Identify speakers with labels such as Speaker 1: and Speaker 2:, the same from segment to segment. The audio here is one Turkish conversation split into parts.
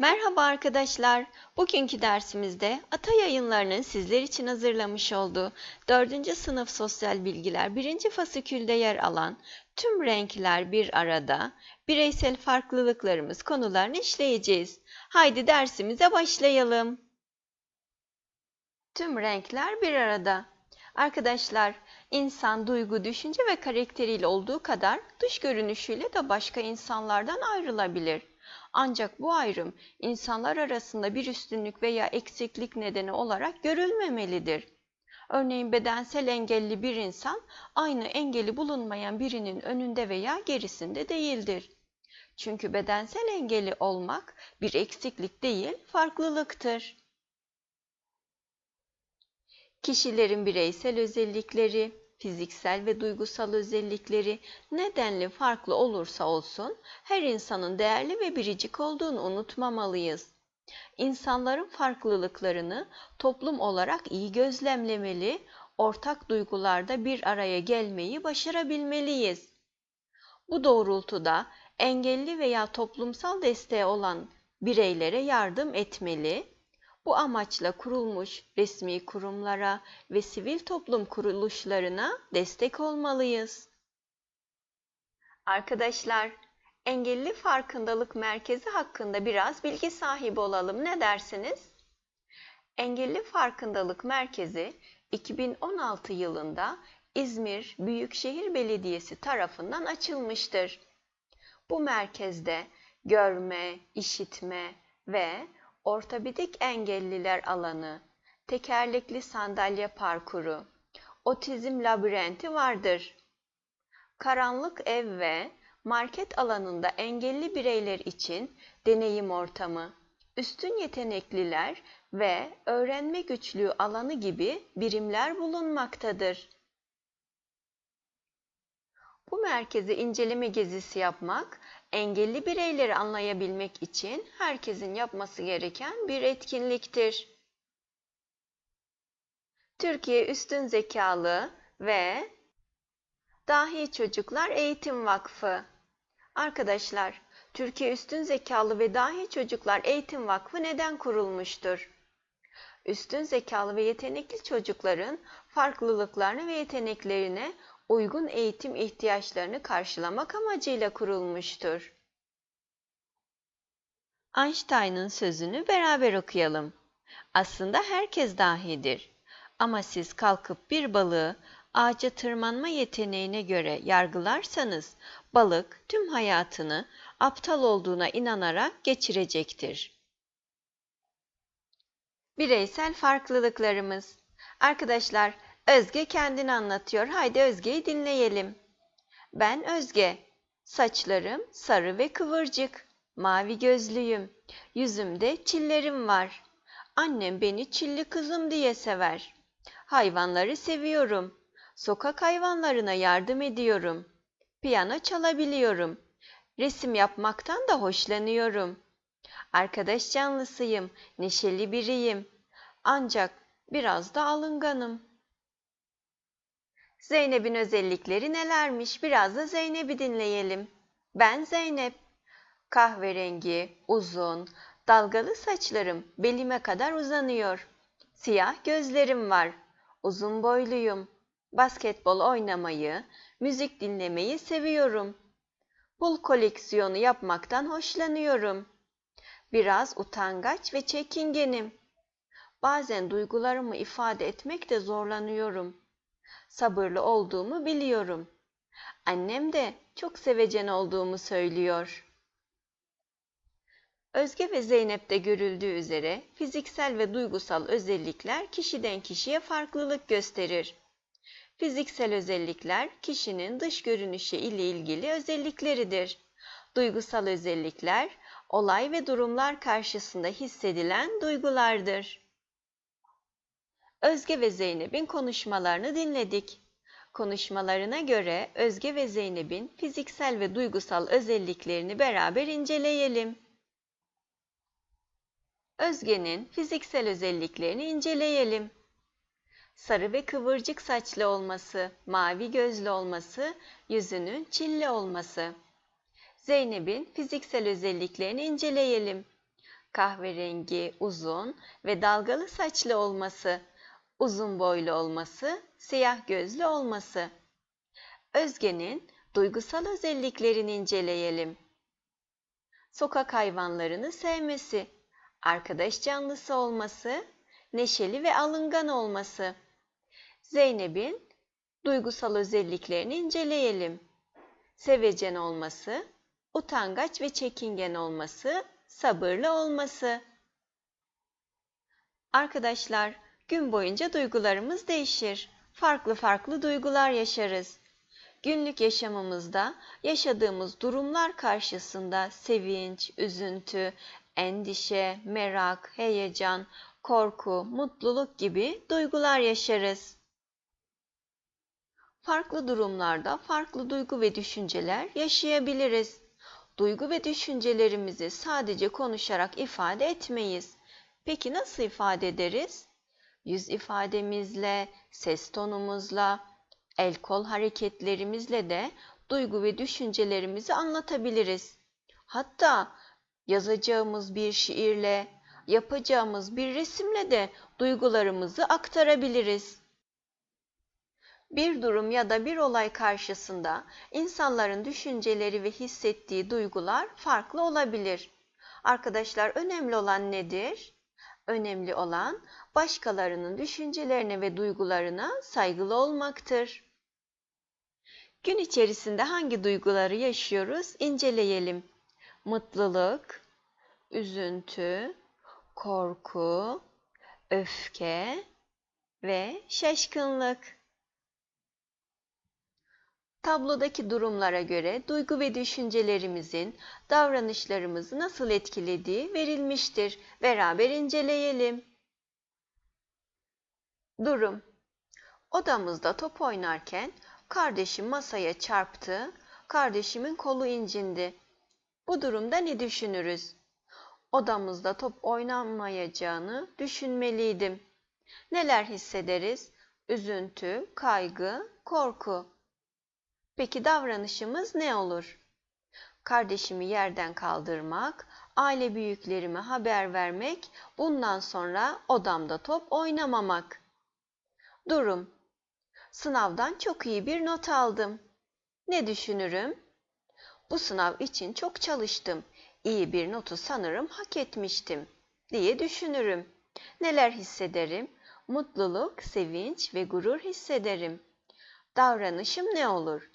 Speaker 1: Merhaba arkadaşlar. Bugünkü dersimizde Ata Yayınları'nın sizler için hazırlamış olduğu 4. sınıf sosyal bilgiler 1. fasikülde yer alan tüm renkler bir arada, bireysel farklılıklarımız konularını işleyeceğiz. Haydi dersimize başlayalım. Tüm renkler bir arada. Arkadaşlar, insan duygu, düşünce ve karakteriyle olduğu kadar dış görünüşüyle de başka insanlardan ayrılabilir. Ancak bu ayrım insanlar arasında bir üstünlük veya eksiklik nedeni olarak görülmemelidir. Örneğin bedensel engelli bir insan aynı engeli bulunmayan birinin önünde veya gerisinde değildir. Çünkü bedensel engeli olmak bir eksiklik değil, farklılıktır. Kişilerin bireysel özellikleri, fiziksel ve duygusal özellikleri nedenli farklı olursa olsun her insanın değerli ve biricik olduğunu unutmamalıyız. İnsanların farklılıklarını toplum olarak iyi gözlemlemeli, ortak duygularda bir araya gelmeyi başarabilmeliyiz. Bu doğrultuda engelli veya toplumsal desteği olan bireylere yardım etmeli, bu amaçla kurulmuş resmi kurumlara ve sivil toplum kuruluşlarına destek olmalıyız. Arkadaşlar, Engelli Farkındalık Merkezi hakkında biraz bilgi sahibi olalım. Ne dersiniz? Engelli Farkındalık Merkezi 2016 yılında İzmir Büyükşehir Belediyesi tarafından açılmıştır. Bu merkezde görme, işitme ve ortopedik engelliler alanı, tekerlekli sandalye parkuru, otizm labirenti vardır. Karanlık ev ve market alanında engelli bireyler için deneyim ortamı, üstün yetenekliler ve öğrenme güçlüğü alanı gibi birimler bulunmaktadır. Bu merkezi inceleme gezisi yapmak engelli bireyleri anlayabilmek için herkesin yapması gereken bir etkinliktir. Türkiye Üstün Zekalı ve Dahi Çocuklar Eğitim Vakfı Arkadaşlar, Türkiye Üstün Zekalı ve Dahi Çocuklar Eğitim Vakfı neden kurulmuştur? Üstün zekalı ve yetenekli çocukların farklılıklarını ve yeteneklerine uygun eğitim ihtiyaçlarını karşılamak amacıyla kurulmuştur. Einstein'ın sözünü beraber okuyalım. Aslında herkes dahidir. Ama siz kalkıp bir balığı ağaca tırmanma yeteneğine göre yargılarsanız balık tüm hayatını aptal olduğuna inanarak geçirecektir. Bireysel farklılıklarımız. Arkadaşlar Özge kendini anlatıyor. Haydi Özge'yi dinleyelim. Ben Özge. Saçlarım sarı ve kıvırcık. Mavi gözlüyüm. Yüzümde çillerim var. Annem beni çilli kızım diye sever. Hayvanları seviyorum. Sokak hayvanlarına yardım ediyorum. Piyano çalabiliyorum. Resim yapmaktan da hoşlanıyorum. Arkadaş canlısıyım, neşeli biriyim. Ancak biraz da alınganım. Zeynep'in özellikleri nelermiş? Biraz da Zeynep'i dinleyelim. Ben Zeynep. Kahverengi, uzun, dalgalı saçlarım belime kadar uzanıyor. Siyah gözlerim var. Uzun boyluyum. Basketbol oynamayı, müzik dinlemeyi seviyorum. Pul koleksiyonu yapmaktan hoşlanıyorum. Biraz utangaç ve çekingenim. Bazen duygularımı ifade etmekte zorlanıyorum sabırlı olduğumu biliyorum. Annem de çok sevecen olduğumu söylüyor. Özge ve Zeynep'te görüldüğü üzere fiziksel ve duygusal özellikler kişiden kişiye farklılık gösterir. Fiziksel özellikler kişinin dış görünüşü ile ilgili özellikleridir. Duygusal özellikler olay ve durumlar karşısında hissedilen duygulardır. Özge ve Zeynep'in konuşmalarını dinledik. Konuşmalarına göre Özge ve Zeynep'in fiziksel ve duygusal özelliklerini beraber inceleyelim. Özge'nin fiziksel özelliklerini inceleyelim. Sarı ve kıvırcık saçlı olması, mavi gözlü olması, yüzünün çilli olması. Zeynep'in fiziksel özelliklerini inceleyelim. kahverengi, uzun ve dalgalı saçlı olması, uzun boylu olması, siyah gözlü olması. Özge'nin duygusal özelliklerini inceleyelim. Sokak hayvanlarını sevmesi, arkadaş canlısı olması, neşeli ve alıngan olması. Zeynep'in duygusal özelliklerini inceleyelim. Sevecen olması, utangaç ve çekingen olması, sabırlı olması. Arkadaşlar, gün boyunca duygularımız değişir. Farklı farklı duygular yaşarız. Günlük yaşamımızda yaşadığımız durumlar karşısında sevinç, üzüntü, endişe, merak, heyecan, korku, mutluluk gibi duygular yaşarız. Farklı durumlarda farklı duygu ve düşünceler yaşayabiliriz. Duygu ve düşüncelerimizi sadece konuşarak ifade etmeyiz. Peki nasıl ifade ederiz? Yüz ifademizle, ses tonumuzla, el kol hareketlerimizle de duygu ve düşüncelerimizi anlatabiliriz. Hatta yazacağımız bir şiirle, yapacağımız bir resimle de duygularımızı aktarabiliriz. Bir durum ya da bir olay karşısında insanların düşünceleri ve hissettiği duygular farklı olabilir. Arkadaşlar önemli olan nedir? Önemli olan başkalarının düşüncelerine ve duygularına saygılı olmaktır. Gün içerisinde hangi duyguları yaşıyoruz inceleyelim. Mutluluk, üzüntü, korku, öfke ve şaşkınlık. Tablodaki durumlara göre duygu ve düşüncelerimizin davranışlarımızı nasıl etkilediği verilmiştir. Beraber inceleyelim. Durum Odamızda top oynarken kardeşim masaya çarptı, kardeşimin kolu incindi. Bu durumda ne düşünürüz? Odamızda top oynanmayacağını düşünmeliydim. Neler hissederiz? Üzüntü, kaygı, korku. Peki davranışımız ne olur? Kardeşimi yerden kaldırmak, aile büyüklerime haber vermek, bundan sonra odamda top oynamamak. Durum Sınavdan çok iyi bir not aldım. Ne düşünürüm? Bu sınav için çok çalıştım. İyi bir notu sanırım hak etmiştim diye düşünürüm. Neler hissederim? Mutluluk, sevinç ve gurur hissederim. Davranışım ne olur?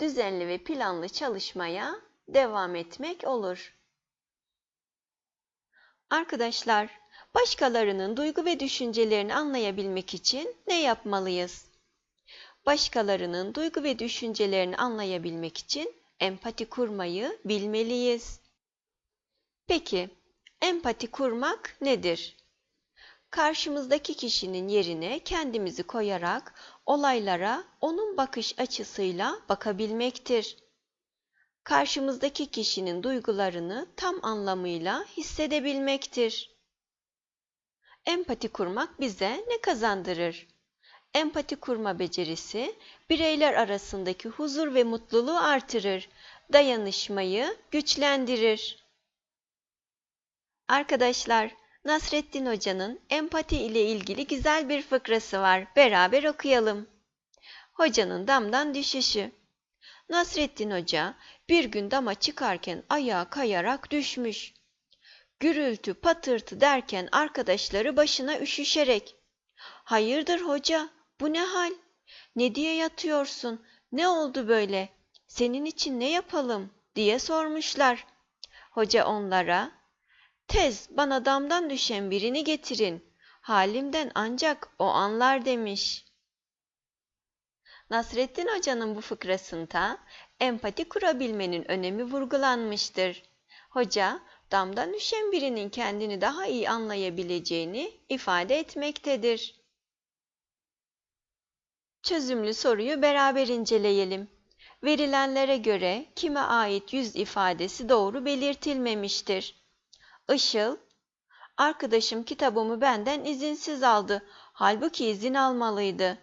Speaker 1: Düzenli ve planlı çalışmaya devam etmek olur. Arkadaşlar, başkalarının duygu ve düşüncelerini anlayabilmek için ne yapmalıyız? Başkalarının duygu ve düşüncelerini anlayabilmek için empati kurmayı bilmeliyiz. Peki, empati kurmak nedir? Karşımızdaki kişinin yerine kendimizi koyarak olaylara onun bakış açısıyla bakabilmektir. Karşımızdaki kişinin duygularını tam anlamıyla hissedebilmektir. Empati kurmak bize ne kazandırır? Empati kurma becerisi bireyler arasındaki huzur ve mutluluğu artırır, dayanışmayı güçlendirir. Arkadaşlar, Nasreddin Hoca'nın empati ile ilgili güzel bir fıkrası var. Beraber okuyalım. Hocanın damdan düşüşü. Nasreddin Hoca bir gün dama çıkarken ayağa kayarak düşmüş. Gürültü patırtı derken arkadaşları başına üşüşerek ''Hayırdır hoca, bu ne hal? Ne diye yatıyorsun? Ne oldu böyle? Senin için ne yapalım?'' diye sormuşlar. Hoca onlara Tez bana damdan düşen birini getirin. Halimden ancak o anlar demiş. Nasrettin Hoca'nın bu fıkrasında empati kurabilmenin önemi vurgulanmıştır. Hoca, damdan düşen birinin kendini daha iyi anlayabileceğini ifade etmektedir. Çözümlü soruyu beraber inceleyelim. Verilenlere göre kime ait yüz ifadesi doğru belirtilmemiştir. Işıl, arkadaşım kitabımı benden izinsiz aldı. Halbuki izin almalıydı.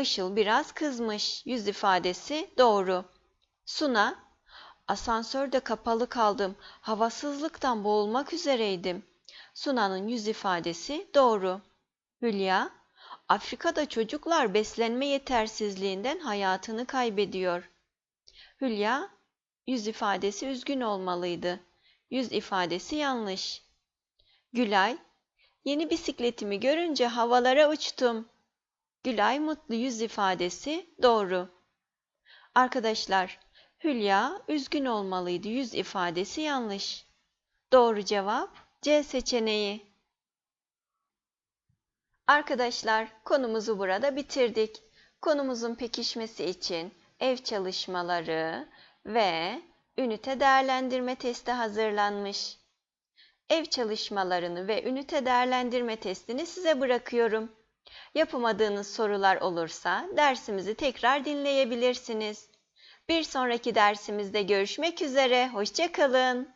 Speaker 1: Işıl biraz kızmış. Yüz ifadesi doğru. Suna, Asansörde kapalı kaldım. Havasızlıktan boğulmak üzereydim. Suna'nın yüz ifadesi doğru. Hülya, Afrika'da çocuklar beslenme yetersizliğinden hayatını kaybediyor. Hülya, yüz ifadesi üzgün olmalıydı. Yüz ifadesi yanlış. Gülay, yeni bisikletimi görünce havalara uçtum. Gülay mutlu yüz ifadesi doğru. Arkadaşlar, Hülya üzgün olmalıydı yüz ifadesi yanlış. Doğru cevap C seçeneği. Arkadaşlar, konumuzu burada bitirdik. Konumuzun pekişmesi için ev çalışmaları ve ünite değerlendirme testi hazırlanmış. Ev çalışmalarını ve ünite değerlendirme testini size bırakıyorum. Yapamadığınız sorular olursa dersimizi tekrar dinleyebilirsiniz. Bir sonraki dersimizde görüşmek üzere, hoşçakalın.